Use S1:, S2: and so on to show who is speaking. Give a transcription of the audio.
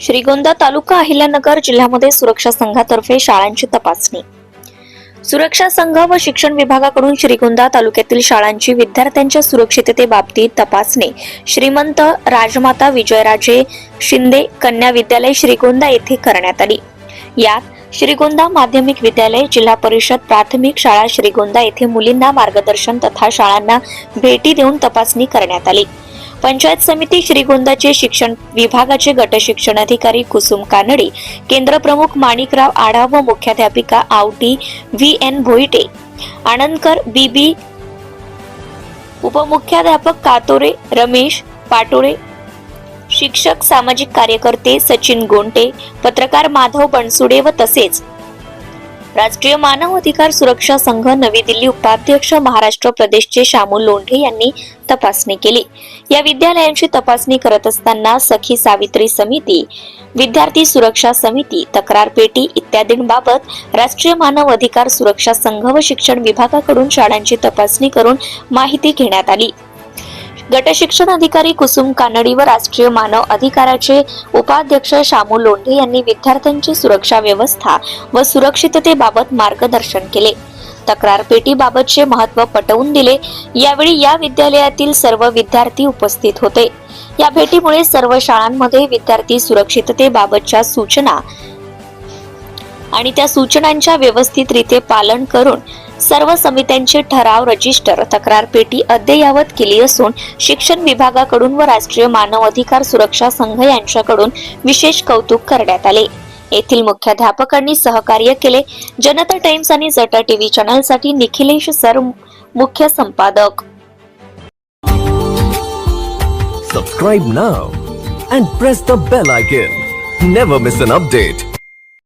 S1: श्रीगोंदा तालुका अहिल्यानगर जिल्ह्यामध्ये सुरक्षा संघातर्फे शाळांची तपासणी. सुरक्षा संघ व शिक्षण विभागाकडून श्रीगोंदा तालुक्यातील शाळांची विद्यार्थ्यांच्या सुरक्षिततेबाबतीत तपासणी. श्रीमंत राजमाता विजयराजे शिंदे कन्या विद्यालय श्रीगोंदा येथे करण्यात आली. यात श्रीगोंदा माध्यमिक विद्यालय जिल्हा परिषद प्राथमिक शाळा श्रीगोंदा येथे मुलींना मार्गदर्शन तथा शाळांना भेटी देऊन तपासणी करण्यात आली. पंचायत समिती श्रीगोंदाचे शिक्षण विभागाचे गट शिक्षण अधिकारी कुसुम कानडे केंद्र प्रमुख माणिकराव आढाव व मुख्याध्यापिका Awati V N Bhoite Anandkar B B उपमुख्याध्यापक Katore Ramesh Patole शिक्षक सामाजिक कार्यकर्ते सचिन गोंटे पत्रकार माधव बनसुडे व तसेच राष्ट्रीय मानव अधिकार सुरक्षा संघ नवी दिल्ली उपाध्यक्ष महाराष्ट्र प्रदेशचे शामू लोंढे यांनी तपासणी केली. या विद्यालयांची तपासणी करत असताना सखी सावित्री समिती विद्यार्थी सुरक्षा समिती तक्रार पेटी इत्यादींबाबत राष्ट्रीय मानव अधिकार सुरक्षा संघ व शिक्षण विभागाकडून शाळांची तपासणी करून माहिती घेण्यात आली. गटशिक्षण अधिकारी कुसुम कानडी व राष्ट्रीय मानव अधिकाराचे उपाध्यक्ष शामू लोंढे यांनी विद्यार्थ्यांची सुरक्षा व्यवस्था व सुरक्षिततेबाबत मार्गदर्शन केले. तक्रार पेटीबाबतचे महत्त्व पटवून दिले. यावेळी या विद्यालयातील सर्व विद्यार्थी उपस्थित होते. या भेटीमुळे सर्व शाळांमध्ये विद्यार्थी सुरक्षिततेबाबतच्या सूचना आणि त्या सूचनांच्या व्यवस्थितरीते पालन करून सर्व समित्यांचे ठराव रजिस्टर तक्रार पेटी अद्ययावत केली असून शिक्षण विभागाकडून व राष्ट्रीय मानव अधिकार सुरक्षा संघ यांच्याकडून विशेष कौतुक करण्यात आले. येथील मुख्याध्यापकांनी सहकार्य केले. जनता टाइम्स आणि जटा टीव्ही चॅनलसाठी निखिलेश सर मुख्य संपादक.
S2: Subscribe now and press the bell icon never miss an update